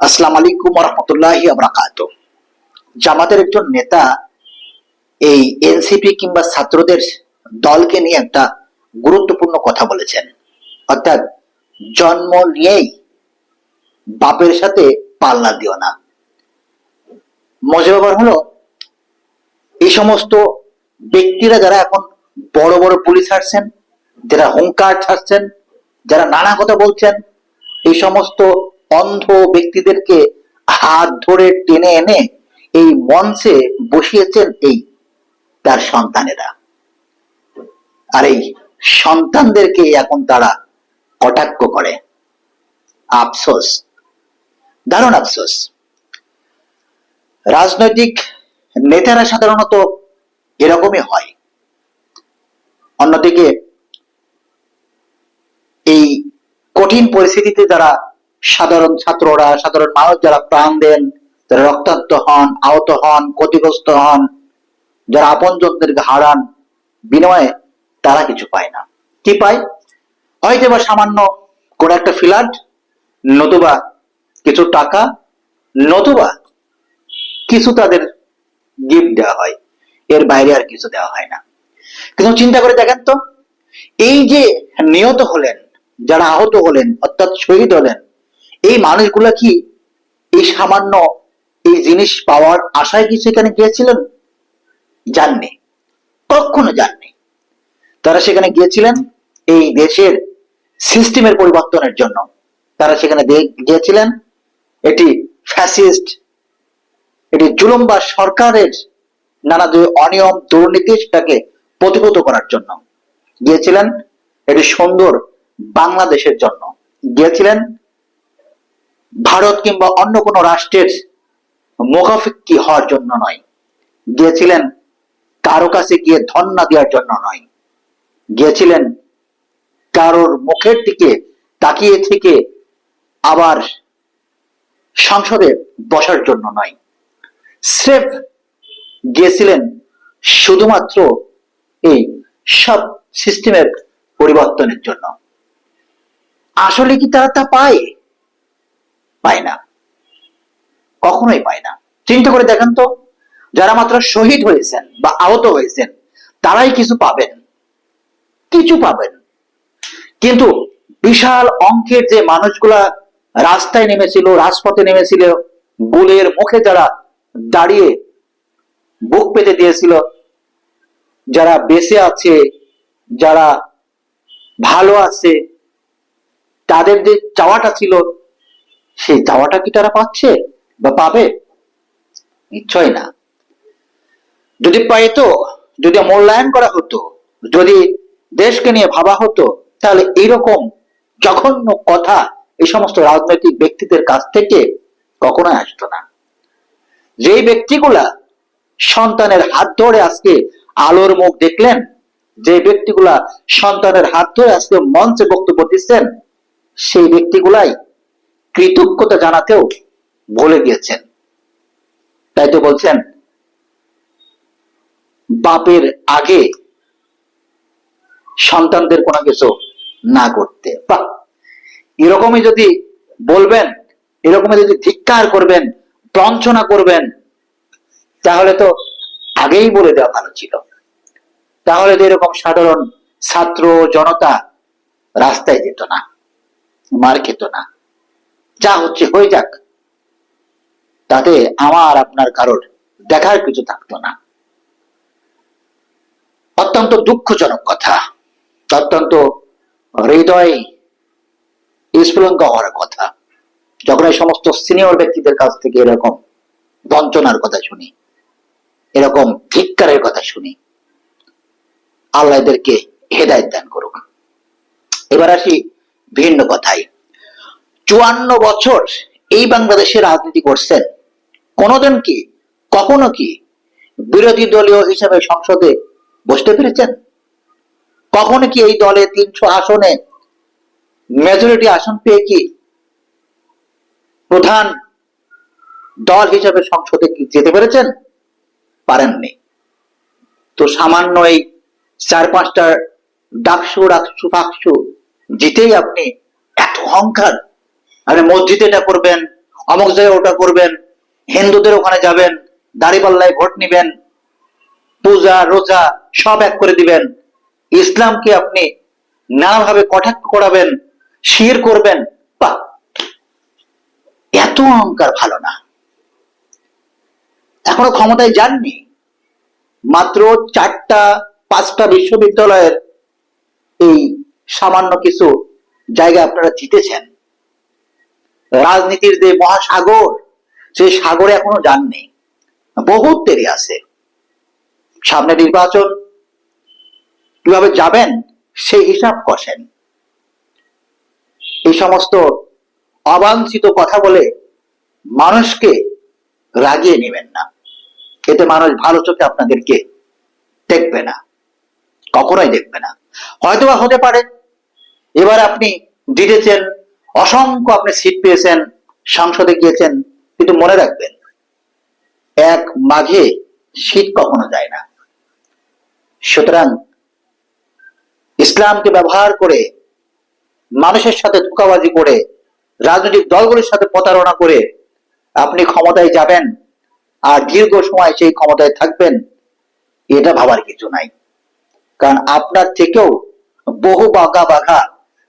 আসসালাম আলাইকুম রহমতুল্লাহ আবরাকাত জামাতের একজন নেতা এই এনসিপি কিংবা ছাত্রদের দলকে নিয়ে একটা গুরুত্বপূর্ণ কথা বলেছেন। অর্থাৎ জন্ম নিয়েই বাপের সাথে পাল্লা দিও না। মজার ব্যাপার হলো এই সমস্ত ব্যক্তিরা যারা এখন বড় বড় পুলিশ ছাড়ছেন, যারা হুঙ্কার ছাড়ছেন, যারা নানা কথা বলছেন, এই সমস্ত অন্ধ ব্যক্তিদেরকে হাত ধরে টেনে এনে এই মঞ্চে বসিয়েছেন এই তার সন্তানেরা। আর এই সন্তানদেরকে এখন তারা কটাক্ষ করে। আফসোস। দারুণ আফসোস। রাজনৈতিক নেতারা সাধারণত এরকমই হয়। অন্যদিকে এই কঠিন পরিস্থিতিতে যারা সাধারণ ছাত্ররা, সাধারণ মানুষ যারা প্রাণ দেন, যারা রক্তাক্ত হন, আহত হন, ক্ষতিগ্রস্ত হন, যারা আপনজনদেরকে হারান, বিনিময়ে তারা কিছু পায় না। কি পায়? হয়তো বা সামান্য কোন একটা ফ্ল্যাট, নতুবা কিছু টাকা, নতুবা কিছু তাদের গিফট দেওয়া হয়। এর বাইরে আর কিছু দেওয়া হয় না। কিন্তু চিন্তা করে দেখেন তো, এই যে নিহত হলেন, যারা আহত হলেন, অর্থাৎ শহীদ হলেন এই মানুষগুলা কি এই সামান্য এই জিনিস পাওয়ার আশায় কি সেখানে গিয়েছিলেন? যাননি কখনো যাননি তারা সেখানে গিয়েছিলেন এই দেশের সিস্টেমের পরিবর্তনের জন্য। তারা সেখানে গিয়েছিলেন। এটি ফ্যাসিস্ট, এটি জুলুম সরকারের নানা যে অনিয়ম দুর্নীতি সেটাকে প্রতিহত করার জন্য। গিয়েছিলেন। এটি সুন্দর বাংলাদেশের জন্য। গিয়েছিলেন। ভারত কিংবা অন্য কোনো রাষ্ট্রের মুখাফিক্কি হওয়ার জন্য নয়। গিয়েছিলেন কারও কাছে গিয়ে ধন্না দেওয়ার জন্য নয়। গিয়েছিলেন কারোর মুখের দিকে তাকিয়ে থেকে আবার সংসদে বসার জন্য নয়। স্রেফ গিয়েছিলেন শুধুমাত্র এই সব সিস্টেমের পরিবর্তনের জন্য। আসলে কি তারা তা পায়? পায় না। কখনোই পায় না। চিন্তা করে দেখেন তো, যারা মাত্র শহীদ হয়েছেন বা আহত হয়েছেন, তারাই কিছু পাবেন। কিছু পাবেন। কিন্তু বিশাল অঙ্কের যে মানুষগুলা রাস্তায় নেমেছিল, রাজপথে নেমেছিল গুলের মুখে যারা দাঁড়িয়ে বুক পেতে দিয়েছিল, যারা বেঁচে আছে, যারা ভালো আছে, তাদের যে চাওয়াটা ছিল সেই চাওয়াটা কি তারা পাচ্ছে বা পাবে? নিশ্চয় না। যদি পাইতো, যদি মূল্যায়ন করা হতো, যদি দেশকে নিয়ে ভাবা হতো, তাহলে এইরকম জঘন্য কথা এই সমস্ত রাজনৈতিক ব্যক্তিদের কাছ থেকে কখনোই আসতো না। যেই ব্যক্তিগুলা সন্তানের হাত ধরে আজকে আলোর মুখ দেখলেন, যে ব্যক্তিগুলা সন্তানের হাত ধরে আজকে মঞ্চে বক্তব্য দিচ্ছেন, সেই ব্যক্তিগুলাই কৃতজ্ঞতা জানাতেও ভুলে গিয়েছেন। তাই তো বলছেন, বাপের আগে সন্তানদের কোনো কিছু না করতে। বাহ! এরকমই যদি বলবেন, এরকমই যদি ধিক্কার করবেন বঞ্চনা করবেন, তাহলে তো আগেই বলে দেওয়া ভালো ছিল। তাহলে তো এরকম সাধারণ ছাত্র জনতা রাস্তায় যেত না, মার খেত না। যা হচ্ছে, হয়ে যাক। তাতে আমার আপনার কারোর দেখার কিছু থাকতো না। অত্যন্ত দুঃখজনক কথা। অত্যন্ত হৃদয় স্ফুলঙ্গ হওয়ার কথা। যখন এই সমস্ত সিনিয়র ব্যক্তিদের কাছ থেকে এরকম বঞ্চনার কথা শুনি, এরকম ধিক্কারের কথা শুনি, আল্লাহ এদেরকে হেদায়ত দান করুক। এবার আসি ভিন্ন কথায়। চুয়ান্ন বছর এই বাংলাদেশে রাজনীতি করছেন। কোনদিন কি, কখনো কি বিরোধী দলীয় হিসাবে সংসদে বসতে পেরেছেন? কখনো কি এই দলে তিনশো আসনে মেজরিটি আসন পেয়ে কি প্রধান দল হিসাবে সংসদে কি যেতে পেরেছেন? পারেননি। তো সামান্য এই চার পাঁচটা ডাকসু ডাকসু, ফাকসু জিতেই আপনি এত অহংকার আপনি মসজিদে এটা করবেন, অমুক জায়গায় ওটা করবেন, হিন্দুদের ওখানে যাবেন, দাড়িপাল্লায় ভোট নিবেন, পূজা, রোজা সব এক করে দিবেন। ইসলামকে আপনি নানাভাবে কটাক্ষ করাবেন, শির করবেন বা এত অহংকার ভালো না। এখনও ক্ষমতায় যাননি। মাত্র চারটা, পাঁচটা বিশ্ববিদ্যালয়ের এই সামান্য কিছু জায়গা আপনারা জিতেছেন। রাজনীতির যে মহাসাগর সেই সাগরে এখনও যাননি বহুত দেরি আছে। সামনে নির্বাচন, কীভাবে যাবেন সেই হিসাব কষেন। এই সমস্ত অবাঞ্ছিত কথা বলে মানুষকে রাগিয়ে নেবেন না। এতে মানুষ ভালো চোখে আপনাদেরকে দেখবে না, কখনোই দেখবে না। হয়তোবা হতে পারে, এবার আপনি জিতেছেন অসংখ্য আপনি সিট পেয়েছেন, সংসদে গিয়েছেন, কিন্তু মনে রাখবেন, এক মাঘে শীত কখনো যায় না। সুতরাং ইসলামকে ব্যবহার করে, মানুষের সাথে ধোকাবাজি করে, রাজনৈতিক দলগুলির সাথে প্রতারণা করে আপনি ক্ষমতায় যাবেন আর দীর্ঘ সময় সেই ক্ষমতায় থাকবেন, এটা ভাবার কিছু নাই। কারণ আপনার থেকেও বহু বাঘা বাঘা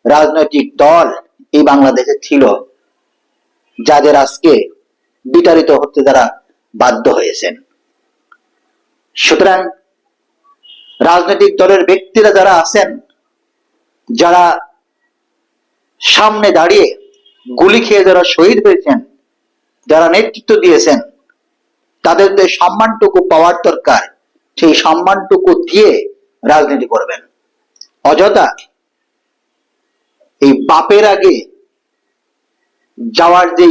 রাজনৈতিক দল এই বাংলাদেশে ছিল যাদের আজকে বিতাড়িত হতে তারা বাধ্য হয়েছেন। সুতরাং রাজনৈতিক দলের ব্যক্তিরা যারা আছেন, যারা সামনে দাঁড়িয়ে গুলি খেয়ে যারা শহীদ হয়েছেন, যারা নেতৃত্ব দিয়েছেন, তাদের যে সম্মানটুকু পাওয়ার দরকার, সেই সম্মানটুকু দিয়ে রাজনীতি করবেন। অযথা এই বাপের আগে যাওয়ার যে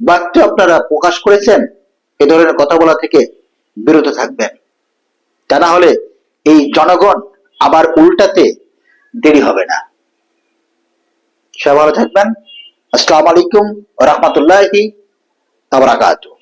বাক্য আপনারা প্রকাশ করেছেন, এ ধরনের কথা বলা থেকে বিরত থাকবেন। তা না হলে এই জনগণ আবার উল্টাতে দেরি হবে না। সবাই ভালো থাকবেন। আসসালামু আলাইকুম রহমতুল্লাহি আবরাকাতুহ